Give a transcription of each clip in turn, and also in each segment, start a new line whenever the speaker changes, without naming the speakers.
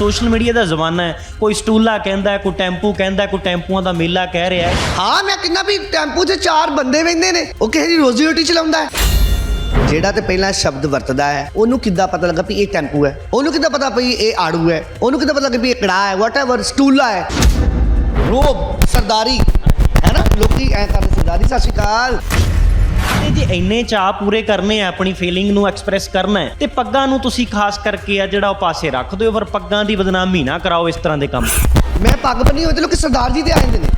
Social media ਦਾ ਜ਼ਮਾਨਾ ਹੈ। ਕੋਈ ਸਟੂਲਾ ਕਹਿੰਦਾ ਕੋਈ ਟੈਂਪੂ ਕਹਿੰਦਾ ਕੋਈ ਟੈਂਪੂਆਂ ਦਾ ਮੇਲਾ ਕਹਿ ਰਿਹਾ ਹੈ।
ਹਾਂ, ਮੈਂ ਕਿੰਨਾ ਵੀ ਟੈਂਪੂ 'ਚ ਚਾਰ ਬੰਦੇ ਵਹਿੰਦੇ ਨੇ। ਉਹ ਕਿਸੇ ਦੀ ਰੋਜ਼ੀ ਰੋਟੀ ਚਲਾਉਂਦਾ ਹੈ। ਜਿਹੜਾ ਤੇ ਪਹਿਲਾਂ ਸ਼ਬਦ ਵਰਤਦਾ ਹੈ, ਉਹਨੂੰ ਕਿੱਦਾਂ ਪਤਾ ਲੱਗਾ ਵੀ ਇਹ ਟੈਂਪੂ ਹੈ? ਉਹਨੂੰ ਕਿੱਦਾਂ ਪਤਾ ਵੀ ਇਹ ਆੜੂ ਹੈ? ਉਹਨੂੰ ਕਿੱਦਾਂ ਪਤਾ ਲੱਗਾ ਵੀ ਇਹ ਕੜਾ ਹੈ? ਵਾਟਐਵਰ ਸਟੂਲਾ ਹੈ। ਰੋਬ, ਸਰਦਾਰੀ। ਹੈ ਨਾ? ਲੋਕੀ ਐ ਕਰਦੇ, ਸਰਦਾਰੀ, ਸਤਿ ਸ਼੍ਰੀ ਅਕਾਲ।
ਤੇ ਜੇ ਇੰਨੇ ਚਾਹ ਪੂਰੇ ਕਰਨੇ ਆ ਆਪਣੀ ਫੀਲਿੰਗ ਨੂੰ ਐਕਸਪ੍ਰੈਸ ਕਰਨਾ ਹੈ ਤੇ ਪੱਗਾਂ ਨੂੰ ਤੁਸੀਂ ਖਾਸ ਕਰਕੇ ਆ ਜਿਹੜਾ ਉਹ ਪਾਸੇ ਰੱਖ ਦਿਓ ਪਰ ਪੱਗਾਂ ਦੀ ਬਦਨਾਮੀ ਨਾ ਕਰਾਓ ਇਸ ਤਰ੍ਹਾਂ ਦੇ ਕੰਮ।
ਮੈਂ ਪੱਗ ਬੰਨੀ ਹੋਈ ਤੇ ਲੋਕੀ ਸਰਦਾਰ ਜੀ ਤੇ ਆ ਜਾਂਦੇ ਨੇ।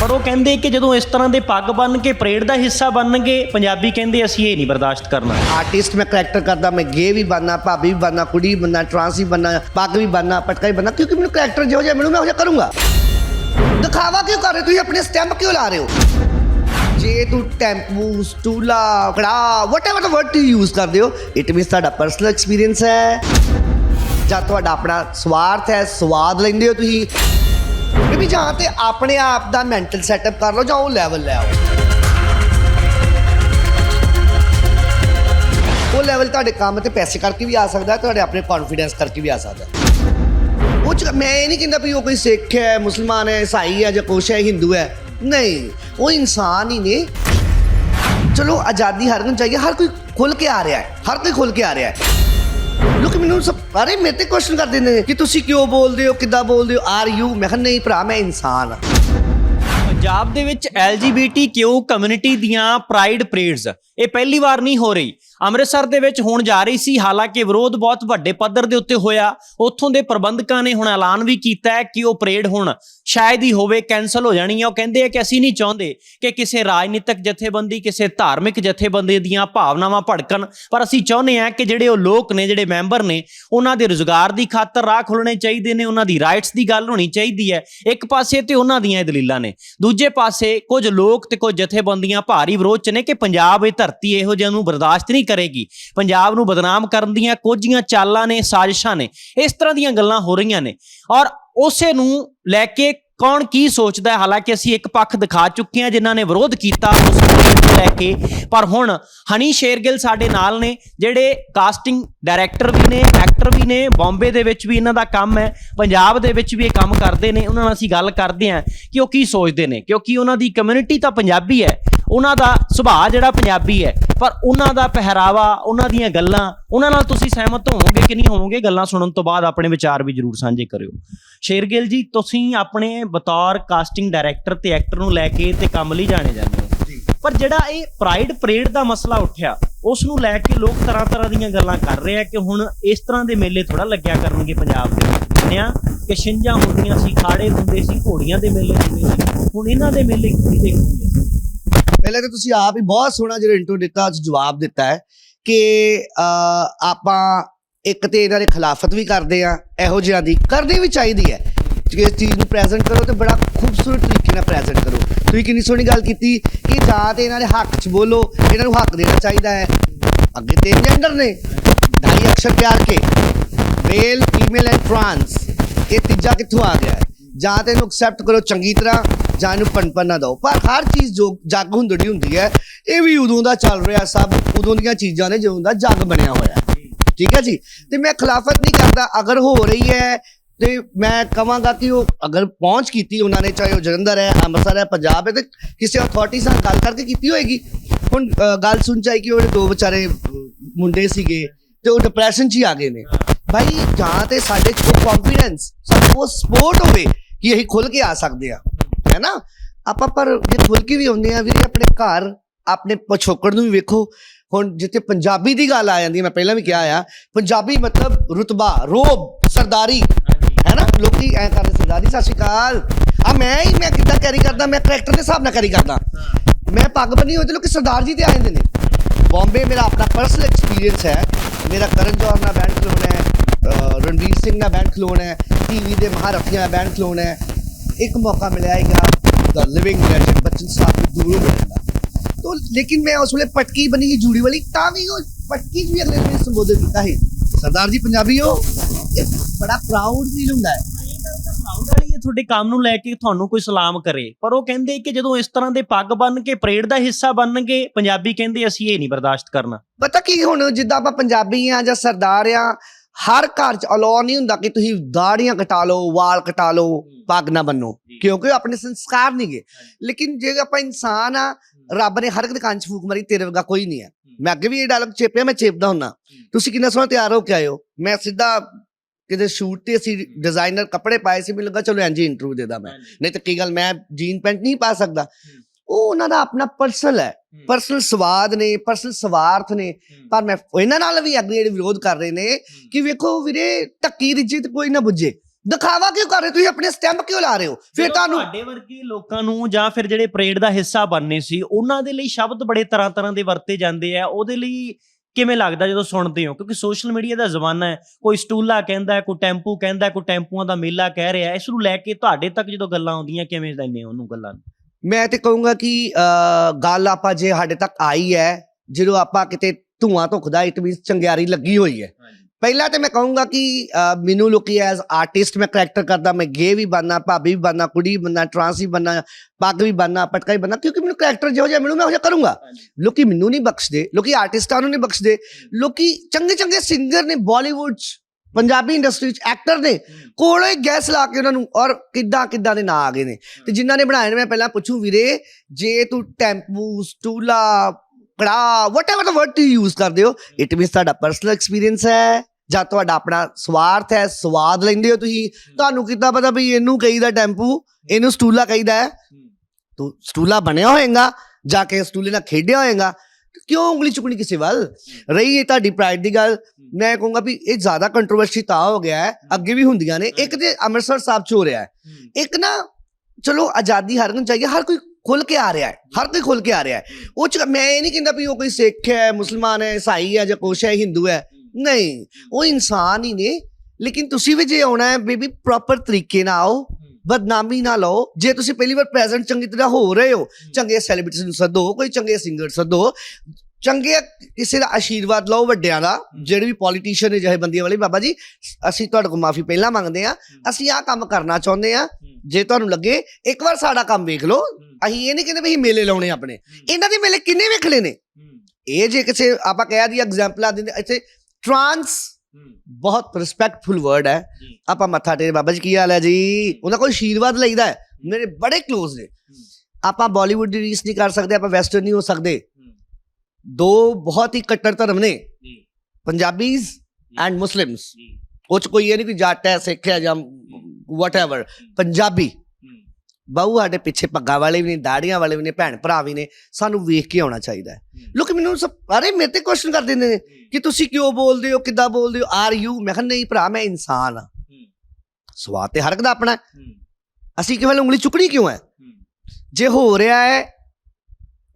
ਪਰ ਉਹ ਕਹਿੰਦੇ ਕਿ ਜਦੋਂ ਇਸ ਤਰ੍ਹਾਂ ਦੇ ਪੱਗ ਬੰਨ ਕੇ ਪਰੇਡ ਦਾ ਹਿੱਸਾ ਬਣਨਗੇ ਪੰਜਾਬੀ ਕਹਿੰਦੇ ਅਸੀਂ ਇਹ ਨਹੀਂ ਬਰਦਾਸ਼ਤ ਕਰਨਾ।
ਆਰਟਿਸਟ ਮੈਂ ਕਰੈਕਟਰ ਕਰਦਾ ਮੈਂ ਗੇ ਵੀ ਬਣਨਾ ਭਾਬੀ ਵੀ ਬਣਨਾ ਕੁੜੀ ਵੀ ਬਣਨਾ ਟਰਾਂਸ ਵੀ ਬਣਨਾ ਪੱਗ ਵੀ ਬਣਨਾ ਪਟਕਾ ਵੀ ਬਣਨਾ ਕਿਉਂਕਿ ਮੈਨੂੰ ਕਰੈਕਟਰ ਜਿਹੋ ਜਿਹਾ ਮੈਨੂੰ ਮੈਂ ਉਹ ਜਿਹਾ ਕਰੂੰਗਾ। ਦਿਖਾਵਾ ਕਿਉਂ ਕਰ ਰਹੇ ਤੁਸੀਂ ਆਪਣੇ ਸਟੈਂਪ ਕਿਉਂ ਲਾ ਰਹੇ ਹੋ? ਜੇ ਤੂੰ ਟੈਂਪੂ ਸਟੂਲਾ ਕੜਾ whatever the word you use ਕਰਦੇ ਹੋ ਇਟ ਮੀਨਸ ਤੁਹਾਡਾ ਪਰਸਨਲ ਐਕਸਪੀਰੀਅੰਸ ਹੈ। ਜਾਂ ਤੁਹਾਡਾ ਆਪਣਾ ਸਵਾਰਥ ਹੈ, ਸਵਾਦ ਲੈਂਦੇ ਹੋ ਤੁਸੀਂ। ਇਹ ਵੀ ਜਾਂ ਤੇ ਆਪਣੇ ਆਪ ਦਾ ਮੈਂਟਲ ਸੈਟਅਪ ਕਰ ਲਓ ਜਾਂ ਉਹ ਲੈਵਲ ਲੈ ਆਓ। ਉਹ ਲੈਵਲ ਤੁਹਾਡੇ ਕੰਮ ਤੇ ਪੈਸੇ ਕਰਕੇ ਵੀ ਆ ਸਕਦਾ, ਤੁਹਾਡੇ ਆਪਣੇ ਕੌਨਫੀਡੈਂਸ ਕਰਕੇ ਵੀ ਆ ਸਕਦਾ। ਉਹ ਚ ਮੈਂ ਇਹ ਨਹੀਂ ਕਹਿੰਦਾ ਵੀ ਉਹ ਕੋਈ ਸਿੱਖ ਹੈ, ਮੁਸਲਮਾਨ ਹੈ, ਈਸਾਈ ਹੈ ਜਾਂ ਕੁਛ ਹੈ, ਹਿੰਦੂ ਹੈ। ਨਹੀਂ, ਉਹ ਇਨਸਾਨ ਹੀ ਨੇ। ਚਲੋ, ਆਜ਼ਾਦੀ ਹਰ ਨੂੰ ਚਾਹੀਏ ਹਰ ਕੋਈ ਖੁੱਲ ਕੇ ਆ ਰਿਹਾ ਹੈ, ਹਰ ਕੋਈ ਖੁੱਲ ਕੇ ਆ ਰਿਹਾ ਹੈ। ਲੋਕ ਮੈਨੂੰ ਸਭ, ਅਰੇ ਮੇਰੇ ਤੇ ਕੁਐਸਚਨ ਦਿੰਦੇ ਨੇ ਕਿ ਤੁਸੀਂ ਕਿਉਂ ਬੋਲਦੇ ਹੋ, ਕਿੱਦਾਂ ਬੋਲਦੇ ਹੋ? ਆਰ ਯੂ ਮੈਂ ਕਿਹਾ, ਨਹੀਂ ਭਰਾ, ਮੈਂ ਇਨਸਾਨ ਹਾਂ।
ਪੰਜਾਬ ਦੇ ਵਿੱਚ LGBTQ ਕਮਿਊਨਿਟੀ ਦੀਆਂ ਪ੍ਰਾਈਡ ਪਰੇਡਸ ਇਹ ਪਹਿਲੀ ਵਾਰ ਨਹੀਂ ਹੋ ਰਹੀ। ਅੰਮ੍ਰਿਤਸਰ ਦੇ ਵਿੱਚ ਹੋਣ ਜਾ ਰਹੀ ਸੀ, ਹਾਲਾਂਕਿ ਵਿਰੋਧ ਬਹੁਤ ਵੱਡੇ ਪੱਧਰ ਦੇ ਉੱਤੇ ਹੋਇਆ। ਉੱਥੋਂ ਦੇ ਪ੍ਰਬੰਧਕਾਂ ਨੇ ਹੁਣ ਐਲਾਨ ਵੀ ਕੀਤਾ ਹੈ ਕਿ ਉਹ ਪਰੇਡ ਹੁਣ ਸ਼ਾਇਦ ਹੀ ਹੋਵੇ ਕੈਨਸਲ ਹੋ ਜਾਣੀ ਹੈ ਉਹ ਕਹਿੰਦੇ ਆ ਕਿ ਅਸੀਂ ਨਹੀਂ ਚਾਹੁੰਦੇ ਕਿ ਕਿਸੇ ਰਾਜਨੀਤਿਕ ਜਥੇਬੰਦੀ, ਕਿਸੇ ਧਾਰਮਿਕ ਜਥੇਬੰਦੀ ਦੀਆਂ ਭਾਵਨਾਵਾਂ ਭੜਕਣ, ਪਰ ਅਸੀਂ ਚਾਹੁੰਦੇ ਆ ਕਿ ਜਿਹੜੇ ਉਹ ਲੋਕ ਨੇ, ਜਿਹੜੇ ਮੈਂਬਰ ਨੇ, ਉਹਨਾਂ ਦੇ ਰੁਜ਼ਗਾਰ ਦੀ ਖਾਤਰ ਰਾਹ ਖੋਲਣੇ ਚਾਹੀਦੇ ਨੇ, ਉਹਨਾਂ ਦੀ ਰਾਈਟਸ ਦੀ ਗੱਲ ਹੋਣੀ ਚਾਹੀਦੀ ਹੈ। ਇੱਕ ਪਾਸੇ ਤੇ ਉਹਨਾਂ ਦੀਆਂ ਇਹ ਦਲੀਲਾਂ ਨੇ, ਦੂਜੇ ਪਾਸੇ ਕੁਝ ਲੋਕ ਤੇ ਕੁਝ ਜਥੇਬੰਦੀਆਂ ਭਾਰੀ ਵਿਰੋਧ ਚ ਨੇ ਕਿ ਪੰਜਾਬ ਇਹ ਧਰਤੀ ਇਹੋ ਜਿਹਾ ਨੂੰ ਬਰਦਾਸ਼ਤ ਨਹੀਂ ਕਰੇਗੀ। ਪੰਜਾਬ ਨੂੰ ਬਦਨਾਮ ਕਰਨ ਦੀਆਂ ਕੁਝੀਆਂ ਚਾਲਾਂ ਨੇ, ਸਾਜ਼ਿਸ਼ਾਂ ਨੇ, ਇਸ ਤਰ੍ਹਾਂ ਦੀਆਂ ਗੱਲਾਂ ਹੋ ਰਹੀਆਂ ਨੇ। ਔਰ ਉਸੇ ਨੂੰ ਲੈ ਕੇ ਕੌਣ ਕੀ ਸੋਚਦਾ ਹੈ? ਹਾਲਾਂਕਿ ਅਸੀਂ ਇੱਕ ਪੱਖ ਦਿਖਾ ਚੁੱਕੇ ਹਾਂ, ਜਿਨ੍ਹਾਂ ਨੇ ਵਿਰੋਧ ਕੀਤਾ ਉਸ ਨੂੰ ਲੈ ਕੇ। ਪਰ ਹੁਣ ਹਨੀ ਸ਼ੇਰਗਿੱਲ ਸਾਡੇ ਨਾਲ ਨੇ, ਜਿਹੜੇ ਕਾਸਟਿੰਗ ਡਾਇਰੈਕਟਰ ਵੀ ਨੇ ਐਕਟਰ ਵੀ ਨੇ, ਬੰਬੇ ਦੇ ਵਿੱਚ ਵੀ ਇਹਨਾਂ ਦਾ ਕੰਮ ਹੈ, ਪੰਜਾਬ ਦੇ ਵਿੱਚ ਵੀ ਇਹ ਕੰਮ ਕਰਦੇ ਨੇ। ਉਹਨਾਂ ਨਾਲ ਅਸੀਂ ਗੱਲ ਕਰਦੇ ਹਾਂ ਕਿ ਉਹ ਕੀ ਸੋਚਦੇ ਨੇ, ਕਿਉਂਕਿ ਉਹਨਾਂ ਦੀ ਕਮਿਊਨਿਟੀ ਤਾਂ ਪੰਜਾਬੀ ਹੈ। ਉਹਨਾਂ ਦਾ ਸੁਭਾਅ ਜਿਹੜਾ ਪੰਜਾਬੀ ਹੈ ਪਰ ਉਹਨਾਂ ਦਾ ਪਹਿਰਾਵਾ ਉਹਨਾਂ ਦੀਆਂ ਗੱਲਾਂ ਉਹਨਾਂ ਨਾਲ ਤੁਸੀਂ ਸਹਿਮਤ ਹੋਵੋਗੇ ਕਿ ਨਹੀਂ ਹੋਵੋਗੇ ਗੱਲਾਂ ਸੁਣਨ ਤੋਂ ਬਾਅਦ ਆਪਣੇ ਵਿਚਾਰ ਵੀ ਜਰੂਰ ਸਾਂਝੇ ਕਰਿਓ। ਸ਼ੇਰਗਿੱਲ ਜੀ ਤੁਸੀਂ ਆਪਣੇ ਬਤੌਰ ਕਾਸਟਿੰਗ ਡਾਇਰੈਕਟਰ ਤੇ ਐਕਟਰ ਨੂੰ ਲੈ ਕੇ ਤੇ ਕੰਮ ਲਈ ਜਾਣੇ ਜਾਂਦੇ ਹੋ। ਪਰ ਜਿਹੜਾ ਇਹ ਪ੍ਰਾਈਡ ਪਰੇਡ ਦਾ ਮਸਲਾ ਉੱਠਿਆ ਉਸ ਨੂੰ ਲੈ ਕੇ ਲੋਕ ਤਰ੍ਹਾਂ ਤਰ੍ਹਾਂ ਦੀਆਂ ਗੱਲਾਂ ਕਰ ਰਹੇ ਆ ਕਿ ਹੁਣ ਇਸ ਤਰ੍ਹਾਂ ਦੇ ਮੇਲੇ ਥੋੜਾ ਲੱਗਿਆ ਕਰਨਗੇ ਪੰਜਾਬ ਦੇ ਸੁਣਿਆ ਕਿ ਛਿੰਝਾਂ ਹੁੰਦੀਆਂ ਸੀ ਖਾੜੇ ਹੁੰਦੇ ਸੀ ਘੋੜੀਆਂ ਦੇ ਮੇਲੇ ਹੁੰਦੇ ਸੀ। ਹੁਣ ਇਹਨਾਂ ਦੇ ਮੇਲੇ ਕੀ ਦੇਖਣਗੇ
ਪਹਿਲਾਂ ਤਾਂ ਤੁਸੀਂ ਆਪ ਹੀ ਬਹੁਤ ਸੋਹਣਾ ਜਿਹੜਾ ਇੰਟਰੋ ਦਿੱਤਾ ਅੱਜ ਜਵਾਬ ਦਿੱਤਾ ਹੈ ਕਿ ਆਪਾਂ ਇੱਕ ਤੇ ਇਹਨਾਂ ਦੇ ਖਿਲਾਫਤ ਵੀ ਕਰਦੇ ਆ ਇਹੋ ਜਿਹਾਂ ਦੀ ਕਰਨੀ ਵੀ ਚਾਹੀਦੀ ਹੈ। ਜੇ ਇਸ ਚੀਜ਼ ਨੂੰ ਪ੍ਰੈਜ਼ੈਂਟ ਕਰੋ ਤੇ ਬੜਾ ਖੂਬਸੂਰਤ ਤਰੀਕੇ ਨਾਲ ਪ੍ਰੈਜ਼ੈਂਟ ਕਰੋ। ਤੁਸੀਂ ਕਿੰਨੀ ਸੋਹਣੀ ਗੱਲ ਕੀਤੀ ਕਿ ਜਾਂ ਤੇ ਇਹਨਾਂ ਦੇ ਹੱਕ 'ਚ ਬੋਲੋ, ਇਹਨਾਂ ਨੂੰ ਹੱਕ ਦੇਣਾ ਚਾਹੀਦਾ ਹੈ। ਅੱਗੇ ਤੇ ਜੈਂਡਰ ਨੇ, ਢਾਈ ਅਕਸ਼ਰ ਪਿਆਰ ਕੇ ਮੇਲ ਫੀਮੇਲ ਐਂਡ ਟਰਾਂਸ ਇਹ ਤੀਜਾ ਕਿੱਥੋਂ ਆ ਗਿਆ ਜਾਂ ਤੇ ਇਹਨੂੰ ਐਕਸੈਪਟ ਕਰੋ ਚੰਗੀ ਤਰ੍ਹਾਂ ਜਾਂ ਇਹਨੂੰ ਪਨਪਨ ਨਾ ਦਿਓ ਪਰ ਹਰ ਚੀਜ਼ ਜੋ ਜੱਗ ਹੁੰਦੜੀ ਹੁੰਦੀ ਹੈ, ਇਹ ਵੀ ਉਦੋਂ ਦਾ ਚੱਲ ਰਿਹਾ ਸਭ ਉਦੋਂ ਦੀਆਂ ਚੀਜ਼ਾਂ ਨੇ ਜਦੋਂ ਦਾ ਜੱਗ ਬਣਿਆ ਹੋਇਆ ਠੀਕ ਹੈ ਜੀ? ਤੇ ਮੈਂ ਖਿਲਾਫਤ ਨਹੀਂ ਕਰਦਾ, ਅਗਰ ਹੋ ਰਹੀ ਹੈ, ਤੇ ਮੈਂ ਕਹਾਂਗਾ ਕਿ ਉਹ ਅਗਰ ਪਹੁੰਚ ਕੀਤੀ ਉਹਨਾਂ ਨੇ, ਚਾਹੇ ਉਹ ਜਲੰਧਰ ਹੈ, ਅੰਮ੍ਰਿਤਸਰ ਹੈ, ਪੰਜਾਬ ਹੈ, ਤੇ ਕਿਸੇ ਅਥਾਰਟੀ ਨਾਲ ਗੱਲ ਕਰਕੇ ਕੀਤੀ ਹੋਏਗੀ। ਹੁਣ ਗੱਲ ਸੁਣ ਚਾਹੀ ਕਿ ਉਹ ਦੋ ਵਿਚਾਰੇ ਮੁੰਡੇ ਸੀਗੇ, ਤੇ ਉਹ ਡਿਪਰੈਸ਼ਨ 'ਚ ਹੀ ਆ ਗਏ ਨੇ। ਭਾਈ ਜਾਂ ਤੇ ਸਾਡੇ 'ਚ ਉਹ ਕੌਨਫੀਡੈਂਸ ਸਾਡੇ ਕੋਲ ਸਪੋਰਟ ਹੋਵੇ ਕਿ ਅਸੀਂ ਖੁੱਲ ਕੇ ਆ ਸਕਦੇ ਆ ਹੈ ਨਾ? ਆਪਾਂ ਪਰ ਜੇ ਖੁੱਲ ਕੇ ਵੀ ਆਉਂਦੇ ਆ ਵੀਰੇ ਆਪਣੇ ਘਰ ਆਪਣੇ ਪਛੋਕੜ ਨੂੰ ਵੀ ਵੇਖੋ। ਹੁਣ ਜਿੱਥੇ ਪੰਜਾਬੀ ਦੀ ਗੱਲ ਆ ਜਾਂਦੀ ਹੈ ਮੈਂ ਪਹਿਲਾਂ ਵੀ ਕਿਹਾ ਆ ਪੰਜਾਬੀ ਮਤਲਬ ਰੁਤਬਾ ਰੋਬ ਸਰਦਾਰੀ ਹੈ ਨਾ? ਲੋਕੀ ਐ ਕਰਦੇ ਸਰਦਾਰੀ ਸਤਿ ਸ਼੍ਰੀ ਅਕਾਲ। ਆ ਮੈਂ ਹੀ ਮੈਂ ਕਿੱਦਾਂ ਕੈਰੀ ਕਰਦਾ? ਮੈਂ ਕਰੈਕਟਰ ਦੇ ਹਿਸਾਬ ਨਾਲ ਕੈਰੀ ਕਰਦਾ। ਮੈਂ ਪੱਗ ਬੰਨੀ ਹੋਈ ਤੇ ਲੋਕੀ ਸਰਦਾਰ ਜੀ ਤੇ ਆ ਜਾਂਦੇ ਨੇ। ਬੰਬੇ ਮੇਰਾ ਆਪਣਾ ਪਰਸਨਲ ਐਕਸਪੀਰੀਅੰਸ ਹੈ। ਮੇਰਾ ਕਰਨ ਜੌਹਰ ਨਾਲ ਬੈਂਡ ਖਲੋਣਾ ਹੈ ਰਣਵੀਰ ਸਿੰਘ ਨਾਲ ਬੈਂਡ ਖਲੋਣਾ ਹੈ ਟੀਵੀ ਦੇ ਮਹਾਰਥੀਆਂ ਨਾਲ ਬੈਂਡ ਖਲੋਣਾ ਹੈ। ਇੱਕ ਮੌਕਾ ਮਿਲਿਆ ਹੈਗਾ ਦ ਲਿਵਿੰਗ ਲੈਜੈਂਡ ਬਚਨ ਸਾਹਿਬ ਤੋਂ ਦੂਰੋਂ ਮਿਲਣ ਦਾ तो लेकिन मैं उस ਵੇਲੇ ਪਟਕੀ ਬਣੀ ਸੀ ਜੂੜੀ ਵਾਲੀ ਤਾਂ ਵੀ ਉਹ ਪਟਕੀ 'ਚ ਵੀ ਅਗਲੇ ਨੇ ਸੰਬੋਧਨ ਕੀਤਾ ਸੀ ਸਰਦਾਰ ਜੀ ਪੰਜਾਬੀ ਹੋ ਇਹ ਬੜਾ ਪ੍ਰਾਊਡ ਫੀਲ ਹੁੰਦਾ ਹੈ
ਪ੍ਰਾਊਡ ਵਾਲੀ ਹੈ ਤੁਹਾਡੇ ਕੰਮ ਨੂੰ ਲੈ ਕੇ ਤੁਹਾਨੂੰ ਕੋਈ ਸਲਾਮ ਕਰੇ ਪਰ ਉਹ ਕਹਿੰਦੇ ਕਿ ਜਦੋਂ ਇਸ ਤਰ੍ਹਾਂ ਦੇ ਪੱਗ ਬੰਨ ਕੇ ਪਰੇਡ ਦਾ ਹਿੱਸਾ ਬਣਨਗੇ ਪੰਜਾਬੀ ਕਹਿੰਦੇ ਅਸੀਂ ਇਹ ਨਹੀਂ ਬਰਦਾਸ਼ਤ ਕਰਨਾ
ਪਤਾ ਕੀ ਹੁਣ ਜਿੱਦਾਂ ਆਪਾਂ ਪੰਜਾਬੀ ਆ ਜਾਂ ਸਰਦਾਰ ਆ ਹਰ ਘਰ ਚ ਅਲਾਉ ਨਹੀਂ ਹੁੰਦਾ ਕਿ ਤੁਸੀਂ ਦਾੜੀਆਂ ਕਟਾ ਲਓ ਵਾਲ ਕਟਾ ਲਓ ਪੱਗ ਨਾ ਬੰਨੋ। ਕਿਉਂਕਿ ਆਪਣੇ ਸੰਸਕਾਰ ਨਹੀਂ ਗਏ ਲੇਕਿਨ ਜੇ ਆਪਾਂ ਇਨਸਾਨ ਆ ਰੱਬ ਨੇ ਹਰ ਇੱਕ ਦੇ ਕੰਨ 'ਚ ਫੂਕ ਮਾਰੀ ਤੇਰੇ ਵਰਗਾ ਕੋਈ ਨਹੀਂ ਹੈ। ਮੈਂ ਅੱਗੇ ਵੀ ਇਹ ਡਾਇਲੌਗ ਚੇਪਿਆ ਮੈਂ ਚੇਪਦਾ ਹੁੰਨਾ ਤੁਸੀਂ ਕਿੰਨਾ ਸੋਹਣਾ ਤਿਆਰ ਹੋ ਕੇ ਆਏ ਹੋ? ਮੈਂ ਸਿੱਧਾ ਕਿਤੇ ਸ਼ੂਟ ਤੇ ਅਸੀਂ ਡਿਜ਼ਾਈਨਰ ਕੱਪੜੇ ਪਾਏ ਸੀ ਮੈਨੂੰ ਲੱਗਾ ਚਲੋ ਇੰਜੀ ਇੰਟਰਵਿਊ ਦੇ ਦਾਂ ਮੈਂ। ਨਹੀਂ ਤਾਂ ਕੀ ਗੱਲ ਮੈਂ ਜੀਨ ਪੈਂਟ ਨਹੀਂ ਪਾ ਸਕਦਾ। ਉਹ ਉਹਨਾਂ ਦਾ ਆਪਣਾ ਪਰਸਨਲ ਹੈ। ਪਰਸਨਲ ਸਵਾਦ ਨੇ ਪਰਸਨਲ ਸਵਾਰਥ ਨੇ। ਪਰ ਮੈਂ ਇਹਨਾਂ ਨਾਲ ਵੀ ਅੱਗੇ ਜਿਹੜੇ ਵਿਰੋਧ ਕਰ ਰਹੇ ਨੇ ਕਿ ਵੇਖੋ ਵੀਰੇ ਟੱਕੀ ਦੀ ਜਿੱਤ ਕੋਈ ਨਾ ਬੁੱਝੇ। ਦਿਖਾਵਾ ਕਿਉਂ ਕਰ ਰਹੇ? ਤੁਸੀਂ ਆਪਣੇ ਸਟੈਂਪ ਕਿਉਂ ਲਾ ਰਹੇ ਹੋ? ਫਿਰ ਤੁਹਾਨੂੰ
ਤੁਹਾਡੇ ਵਰਗੇ ਲੋਕਾਂ ਨੂੰ ਜਾਂ ਫਿਰ ਜਿਹੜੇ ਪਰੇਡ ਦਾ ਹਿੱਸਾ ਬਣਨੇ ਸੀ ਉਹਨਾਂ ਦੇ ਲਈ ਸ਼ਬਦ ਬੜੇ ਤਰ੍ਹਾਂ ਤਰ੍ਹਾਂ ਦੇ ਵਰਤੇ ਜਾਂਦੇ ਆ। ਉਹਦੇ ਲਈ ਕਿਵੇਂ ਲੱਗਦਾ ਜਦੋਂ ਸੁਣਦੇ ਹੋ? ਕਿਉਂਕਿ ਸੋਸ਼ਲ ਮੀਡੀਆ ਦਾ ਜ਼ਮਾਨਾ ਹੈ। ਕੋਈ ਸਟੂਲਾ ਕਹਿੰਦਾ ਕੋਈ ਟੈਂਪੂ ਕਹਿੰਦਾ ਕੋਈ ਟੈਂਪੂਆਂ ਦਾ ਮੇਲਾ ਕਹਿ ਰਿਹਾ। ਇਸ ਨੂੰ ਲੈ ਕੇ ਤੁਹਾਡੇ ਤੱਕ ਜਦੋਂ ਗੱਲਾਂ ਆਉਂਦੀਆਂ ਕਿਵੇਂ ਲੈਂਦੇ ਹੋ ਉਹਨੂੰ ਗੱਲਾਂ ਨੂੰ?
ਮੈਂ ਤੇ ਕਹੂੰਗਾ ਕਿ ਗੱਲ ਆਪਾਂ ਜੇ ਸਾਡੇ ਤੱਕ ਆਈ ਹੈ ਜਦੋਂ ਆਪਾਂ ਕਿਤੇ ਧੂਆਂ ਧੁਖਦਾ ਇਟ ਮੀਨਸ ਚੰਗਿਆਰੀ ਲੱਗੀ ਹੋਈ ਹੈ। ਪਹਿਲਾਂ ਤੇ ਮੈਂ ਕਹੂੰਗਾ ਕਿ ਮੈਨੂੰ ਲੋਕੀ ਐਜ਼ ਆਰਟਿਸਟ ਮੈਂ ਕਰੈਕਟਰ ਕਰਦਾ ਮੈਂ ਗੇ ਵੀ ਬਣਨਾ ਭਾਬੀ ਵੀ ਬਣਨਾ ਕੁੜੀ ਵੀ ਬਣਨਾ ਟਰਾਂਸ ਵੀ ਬਣਨਾ ਪੱਗ ਵੀ ਬਣਨਾ ਪਟਕਾ ਵੀ ਬਣਨਾ ਕਿਉਂਕਿ ਮੈਨੂੰ ਕਰੈਕਟਰ ਜਿਹੋ ਜਿਹਾ ਮਿਲੂ ਮੈਂ ਉਹ ਜਿਹਾ ਕਰੂੰਗਾ। ਲੋਕੀ ਮੈਨੂੰ ਨਹੀਂ ਬਖਸ਼ਦੇ ਲੋਕੀ ਆਰਟਿਸਟਾਂ ਨੂੰ ਨਹੀਂ ਬਖਸ਼ਦੇ। ਲੋਕੀ ਚੰਗੇ ਚੰਗੇ ਸਿੰਗਰ ਨੇ ਬਾਲੀਵੁੱਡ ਚ ਪੰਜਾਬੀ ਇੰਡਸਟਰੀ ਚ ਐਕਟਰ ਨੇ। ਕੋਲੋਂ ਹੀ ਗੈਸ ਲਾ ਕੇ ਉਹਨਾਂ ਨੂੰ ਔਰ ਕਿੱਦਾਂ ਕਿੱਦਾਂ ਦੇ ਨਾਂ ਆ ਗਏ ਨੇ। ਤੇ ਜਿਨ੍ਹਾਂ ਨੇ ਬਣਾਏ ਨੇ ਮੈਂ ਪਹਿਲਾਂ ਪੁੱਛੂ ਵੀਰੇ ਜੇ ਤੂੰ ਟੈਂਪੂ ਸਟੂਲਾ ਕੜਾ ਵਟਐਵਰ ਦਾ ਵਰਡ ਤੁਸੀਂ ਯੂਜ਼ ਕਰਦੇ ਹੋ ਇਟ ਮੀਨਸ ਤੁਹਾਡਾ ਪਰਸਨਲ ਐਕਸਪੀਰੀਅੰਸ ਹੈ ਜਾਂ ਤੁਹਾਡਾ ਆਪਣਾ ਸਵਾਰਥ ਹੈ ਸਵਾਦ ਲੈਂਦੇ ਹੋ ਤੁਸੀਂ। ਤੁਹਾਨੂੰ ਕਿੱਦਾਂ ਪਤਾ ਵੀ ਇਹਨੂੰ ਕਹੀਦਾ ਟੈਂਪੂ ਇਹਨੂੰ ਸਟੂਲਾ ਕਹੀਦਾ ਹੈ? ਤੂੰ ਸਟੂਲਾ ਬਣਿਆ ਹੋਏਗਾ ਜਾ ਕੇ ਸਟੂਲੇ ਨਾਲ ਖੇਡਿਆ ਹੋਏਗਾ ਕਿਉਂ ਉਂਗਲੀ ਚੁਕਣੀ ਕਿਸੇ ਵੱਲ? ਰਹੀ ਇਹ ਤੁਹਾਡੀ ਪ੍ਰਾਈਡ ਦੀ ਗੱਲ ਮੈਂ ਕਹੂੰਗਾ ਵੀ ਇਹ ਜ਼ਿਆਦਾ ਕੰਟਰੋਵਰਸੀ ਤਾਂ ਹੋ ਗਿਆ ਹੈ ਅੱਗੇ ਵੀ ਹੁੰਦੀਆਂ ਨੇ। ਇੱਕ ਤੇ ਅੰਮ੍ਰਿਤਸਰ ਸਾਹਿਬ ਚ ਹੋ ਰਿਹਾ ਹੈ। ਇੱਕ ਨਾ ਚਲੋ ਆਜ਼ਾਦੀ ਹਰ ਨੂੰ ਚਾਹੀਏ ਹਰ ਕੋਈ ਖੁੱਲ ਕੇ ਆ ਰਿਹਾ ਹੈ ਹਰ ਕੋਈ ਖੁੱਲ ਕੇ ਆ ਰਿਹਾ ਹੈ। ਉਹ ਚ ਮੈਂ ਇਹ ਨਹੀਂ ਕਹਿੰਦਾ ਵੀ ਉਹ ਕੋਈ ਸਿੱਖ ਹੈ ਮੁਸਲਮਾਨ ਹੈ ਈਸਾਈ ਹੈ ਜਾਂ ਕੁਛ ਹੈ ਹਿੰਦੂ ਹੈ। ਨਹੀਂ ਉਹ ਇਨਸਾਨ ਹੀ ਨੇ। ਲੇਕਿਨ ਤੁਸੀਂ ਵੀ ਜੇ ਆਉਣਾ ਹੈ ਬੇਬੀ ਪ੍ਰੋਪਰ ਤਰੀਕੇ ਨਾਲ ਆਓ। ਬਦਨਾਮੀ ਨਾ ਲਓ। ਜੇ ਤੁਸੀਂ ਪਹਿਲੀ ਵਾਰ ਪ੍ਰੈਜ਼ੈਂਟ ਚੰਗੀ ਤਰ੍ਹਾਂ ਹੋ ਰਹੇ ਹੋ ਚੰਗੇ ਸੈਲੀਬ੍ਰਿਟੀਜ਼ ਨੂੰ ਸੱਦੋ ਕੋਈ ਚੰਗੇ ਸਿੰਗਰ ਸੱਦੋ ਚੰਗੇ ਕਿਸੇ ਦਾ ਆਸ਼ੀਰਵਾਦ ਲਓ ਵੱਡਿਆਂ ਦਾ ਜਿਹੜੇ ਵੀ ਪੋਲੀਟੀਸ਼ੀਅਨ ਨੇ ਜਿਹੇ ਬੰਦੀਆਂ ਵਾਲੇ ਬਾਬਾ ਜੀ ਅਸੀਂ ਤੁਹਾਡੇ ਕੋਲ ਮਾਫੀ ਪਹਿਲਾਂ ਮੰਗਦੇ ਆ ਅਸੀਂ ਆਹ ਕੰਮ ਕਰਨਾ ਚਾਹੁੰਦੇ ਆ ਜੇ ਤੁਹਾਨੂੰ ਲੱਗੇ ਇੱਕ ਵਾਰ ਸਾਡਾ ਕੰਮ ਵੇਖ ਲਓ। ਅਸੀਂ ਇਹ ਨਹੀਂ ਕਹਿੰਦੇ ਵੀ ਅਸੀਂ ਮੇਲੇ ਲਾਉਣੇ ਆਪਣੇ। ਇਹਨਾਂ ਦੇ ਮੇਲੇ ਕਿੰਨੇ ਵੇਖਲੇ ਨੇ? ਇਹ ਜੇ ਕਿਸੇ ਆਪਾਂ ਕਹਿ ਦਈਏ ਐਗਜ਼ਾਮਪਲਾਂ ਦਿੰਦੇ ਇੱਥੇ ਟਰਾਂਸ ਬਹੁਤ ਰਿਸਪੈਕਟਫੁਲ ਵਰਡ ਹੈ। ਆਪਾਂ ਮੱਥਾ ਟੇਕ ਬਾਬਾ ਜੀ ਕੀ ਹਾਲ ਹੈ ਜੀ? ਉਹਨਾਂ ਕੋਲ ਆਸ਼ੀਰਵਾਦ ਲਈਦਾ ਹੈ। ਮੇਰੇ ਬੜੇ ক্লোਜ਼ ਨੇ। ਆਪਾਂ ਬਾਲੀਵੁੱਡ ਦੀ ਰੀਸ ਨਹੀਂ ਕਰ ਸਕਦੇ ਆਪਾਂ ਵੈਸਟਰਨ ਨਹੀਂ ਹੋ ਸਕਦੇ। ਦੋ ਬਹੁਤ ਹੀ ਕੱਟੜ ਧਰਮ ਨੇ। ਪੰਜਾਬੀਜ਼ ਐਂਡ ਮੁਸਲਿਮਸ ਉਹ ਚ ਕੋਈ ਇਹ ਨਹੀਂ ਕਿ ਜੱਟ ਹੈ ਸਿੱਖ ਹੈ ਜਾਂ ਵਟਐਵਰ ਪੰਜਾਬੀ ਬਾਹੂ ਸਾਡੇ ਪਿੱਛੇ ਪੱਗਾਂ ਵਾਲੇ ਵੀ ਨੇ ਦਾੜੀਆਂ ਵਾਲੇ ਵੀ ਨੇ ਭੈਣ ਭਰਾ ਵੀ ਨੇ ਸਾਨੂੰ ਵੇਖ ਕੇ ਆਉਣਾ ਚਾਹੀਦਾ ਹੈ। ਲੋਕ ਮੈਨੂੰ ਸਭ ਅਰੇ ਮੇਰੇ ਤੇ ਕੁਐਸਚਨ ਕਰ ਦਿੰਦੇ ਨੇ ਕਿ ਤੁਸੀਂ ਕਿਉਂ ਬੋਲਦੇ ਹੋ ਕਿੱਦਾਂ ਬੋਲਦੇ ਹੋ? ਆਰ ਯੂ ਮੈਂ ਕਿਹਾ ਨਹੀਂ ਭਰਾ ਮੈਂ ਇਨਸਾਨ ਹਾਂ। ਸਵਾਦ ਤੇ ਹਰ ਇੱਕ ਦਾ ਆਪਣਾ। ਅਸੀਂ ਕਿਵੇਂ ਉਂਗਲੀ ਚੁੱਕਣੀ ਕਿਉਂ ਹੈ? ਜੇ ਹੋ ਰਿਹਾ ਹੈ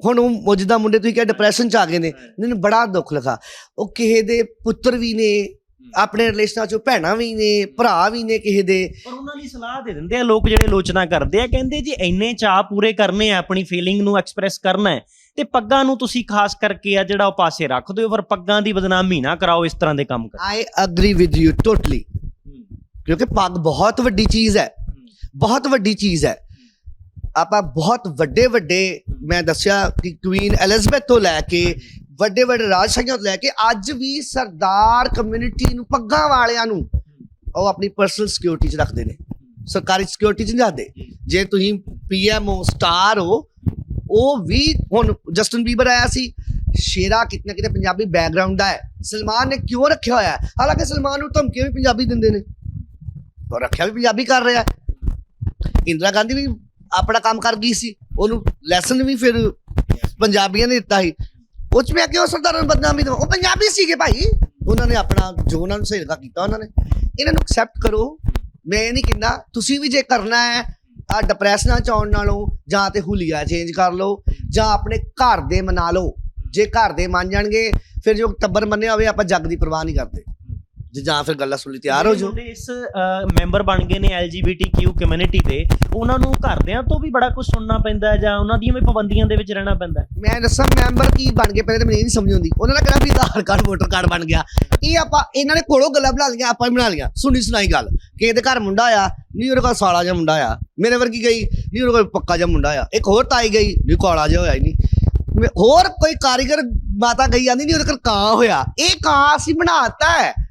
ਹੁਣ ਉਹ ਮੌਜੂਦਾ ਮੁੰਡੇ ਤੁਸੀਂ ਕਿਹਾ ਡਿਪਰੈਸ਼ਨ ਚ ਆ ਗਏ ਨੇ। ਮੈਨੂੰ ਬੜਾ ਦੁੱਖ ਲੱਗਾ। ਉਹ ਕਿਸੇ ਦੇ ਪੁੱਤਰ ਵੀ ਨੇ ਆਪਣੇ ਰਿਲੇਸ਼ਨਾਂ ਚੋਂ ਭੈਣਾਂ ਵੀ ਨੇ ਭਰਾ ਵੀ ਨੇ ਕਿਸੇ ਦੇ।
ਪਰ ਉਹਨਾਂ ਲਈ ਸਲਾਹ ਦੇ ਦਿੰਦੇ ਆ ਲੋਕ ਜਿਹੜੇ ਆਲੋਚਨਾ ਕਰਦੇ ਆ ਕਹਿੰਦੇ ਜੀ ਇੰਨੇ ਚਾਹ ਪੂਰੇ ਕਰਨੇ ਆ ਆਪਣੀ ਫੀਲਿੰਗ ਨੂੰ ਐਕਸਪ੍ਰੈਸ ਕਰਨਾ ਹੈ ਤੇ ਪੱਗਾਂ ਨੂੰ ਤੁਸੀਂ ਖਾਸ ਕਰਕੇ ਆ ਜਿਹੜਾ ਉਹ ਪਾਸੇ ਰੱਖ ਦਿਓ ਪਰ ਪੱਗਾਂ ਦੀ ਬਦਨਾਮੀ ਨਾ ਕਰਾਓ ਇਸ ਤਰ੍ਹਾਂ ਦੇ ਕੰਮ ਕਰ।
I agree with you totally ਕਿਉਂਕਿ ਪੱਗ ਬਹੁਤ ਵੱਡੀ ਚੀਜ਼ ਹੈ ਬਹੁਤ ਵੱਡੀ ਚੀਜ਼ ਹੈ। ਆਪਾਂ ਬਹੁਤ ਵੱਡੇ ਵੱਡੇ ਮੈਂ ਦੱਸਿਆ ਕਿ ਕੁਈਨ ਐਲਿਜ਼ਬੈਥ ਤੋਂ ਲੈ ਕੇ ਵੱਡੇ ਵੱਡੇ ਰਾਜਸ਼ਾਹੀਆਂ ਤੋਂ ਲੈ ਕੇ ਅੱਜ ਵੀ ਸਰਦਾਰ ਕਮਿਊਨਿਟੀ ਨੂੰ, ਪੱਗਾਂ ਵਾਲਿਆਂ ਨੂੰ ਉਹ ਆਪਣੀ ਪਰਸਨਲ ਸਿਕਿਉਰਿਟੀ 'ਚ ਰੱਖਦੇ ਨੇ। ਸਰਕਾਰੀ ਸਿਕਿਉਰਿਟੀ 'ਚ ਨਹੀਂ ਰੱਖਦੇ। ਜੇ ਤੁਸੀਂ ਪੀਐਮ ਹੋ ਸਟਾਰ ਹੋ, ਉਹ ਵੀ ਹੁਣ ਜਸਟਨ ਬੀਬਰ ਆਇਆ ਸੀ। ਸ਼ੇਰਾ ਕਿਤਨਾ ਕਿਤੇ ਪੰਜਾਬੀ ਬੈਕਗ੍ਰਾਉਂਡ ਦਾ ਹੈ। ਸਲਮਾਨ ਨੇ ਕਿਉਂ ਰੱਖਿਆ ਹੋਇਆ ਹੈ? ਹਾਲਾਂਕਿ ਸਲਮਾਨ ਨੂੰ ਧਮਕੀਆਂ ਵੀ ਪੰਜਾਬੀ ਦਿੰਦੇ ਨੇ। ਉਹ ਰੱਖਿਆ ਵੀ ਪੰਜਾਬੀ ਕਰ ਰਿਹਾ ਹੈ। ਇੰਦਰਾ ਗਾਂਧੀ ਵੀ ਆਪਣਾ ਕੰਮ ਕਰ ਗਈ ਸੀ। ਉਹਨੂੰ ਲੈਸਨ ਵੀ ਫਿਰ ਪੰਜਾਬੀਆਂ ਨੇ ਦਿੱਤਾ ਸੀ। ਉਹ ਚ ਮੈਂ ਕਿਉਂ ਸਰਦਾਰਾਂ ਨੂੰ ਬਦਨਾਮੀ ਦਵਾਂ? ਉਹ ਪੰਜਾਬੀ ਸੀਗੇ ਭਾਈ। ਉਹਨਾਂ ਨੇ ਆਪਣਾ ਜੋ ਉਹਨਾਂ ਨੂੰ ਸਹੀ ਕੀਤਾ, ਉਹਨਾਂ ਨੇ। ਇਹਨਾਂ ਨੂੰ ਐਕਸੈਪਟ ਕਰੋ। ਮੈਂ ਇਹ ਨਹੀਂ ਕਹਿੰਦਾ, ਤੁਸੀਂ ਵੀ ਜੇ ਕਰਨਾ ਹੈ ਆ ਡਿਪਰੈਸ਼ਨਾਂ ਚ ਆਉਣ ਨਾਲੋਂ ਜਾਂ ਤੇ ਹੁਲੀਆ ਚੇਂਜ ਕਰ ਲਓ, ਜਾਂ ਆਪਣੇ ਘਰ ਦੇ ਮਨਾ ਲਓ। ਜੇ ਘਰ ਦੇ ਮੰਨ ਜਾਣਗੇ, ਫਿਰ ਜੋ ਟੱਬਰ ਮੰਨਿਆ ਹੋਵੇ, ਆਪਾਂ ਜੱਗ ਦੀ ਪਰਵਾਹ ਨਹੀਂ ਕਰਦੇ। ਜੇ ਜਾਂ ਫਿਰ ਗੱਲਾਂ ਸੁਣ ਲਈ ਤਿਆਰ ਹੋ ਜਾਓ।
ਜਿਹੜੇ ਇਸ ਮੈਂਬਰ ਬਣ ਗਏ ਨੇ LGBTQ ਕਮਿਊਨਿਟੀ ਦੇ। ਉਹਨਾਂ ਨੂੰ ਘਰਦਿਆਂ ਤੋਂ ਵੀ ਬੜਾ ਕੁਝ ਸੁਣਨਾ ਪੈਂਦਾ ਹੈ ਜਾਂ ਉਹਨਾਂ ਦੀਆਂ ਵੀ ਪਾਬੰਦੀਆਂ ਦੇ ਵਿੱਚ ਰਹਿਣਾ ਪੈਂਦਾ ਹੈ।
ਮੈਂ ਦੱਸਾਂ ਮੈਂਬਰ ਕੀ ਬਣ ਗਏ ਪਹਿਲੇ ਤਾਂ ਮੈਨੂੰ ਇਹ ਨਹੀਂ ਸਮਝ ਆਉਂਦੀ। ਉਹਨਾਂ ਨੇ ਕਿਹਾ ਵੀ ਆਧਾਰ ਕਾਰਡ ਵੋਟਰ ਕਾਰਡ ਬਣ ਗਿਆ। ਇਹ ਆਪਾਂ ਇਹਨਾਂ ਨੇ ਕੋਲੋਂ ਗੱਲਾਂ ਬਣਾ ਲਈਆਂ ਆਪਾਂ ਹੀ ਬਣਾ ਲਈਆਂ। ਸੁਣੀ ਸੁਣਾਈ ਗੱਲ। ਕਿ ਇਹਦੇ ਘਰ ਮੁੰਡਾ ਆ ਨਹੀਂ ਉਹਦੇ ਕੋਲ ਸਾਲਾ ਜਿਹਾ ਮੁੰਡਾ ਆ। ਮੇਰੇ ਵਰਗੀ ਗਈ ਨਹੀਂ ਉਹਦੇ ਕੋਲ ਪੱਕਾ ਜਿਹਾ ਮੁੰਡਾ ਆ। ਇੱਕ ਹੋਰ ਤਾਈ ਗਈ ਨਹੀਂ ਕਾਲਾ ਜਿਹਾ ਹੋਇਆ ਹੀ ਨਹੀਂ। ਮੈਂ- ਹੋਰ ਕੋਈ ਕਾਰੀਗਰ ਮਾਤਾ ਗਈ ਆਂਦੀ ਨਹੀਂ ਉਹਦੇ ਕੋਲ ਕਾਂ ਹੋਇਆ। ਇਹ ਕਾਂ ਅਸੀਂ ਬਣਾਤਾ ਹੈ।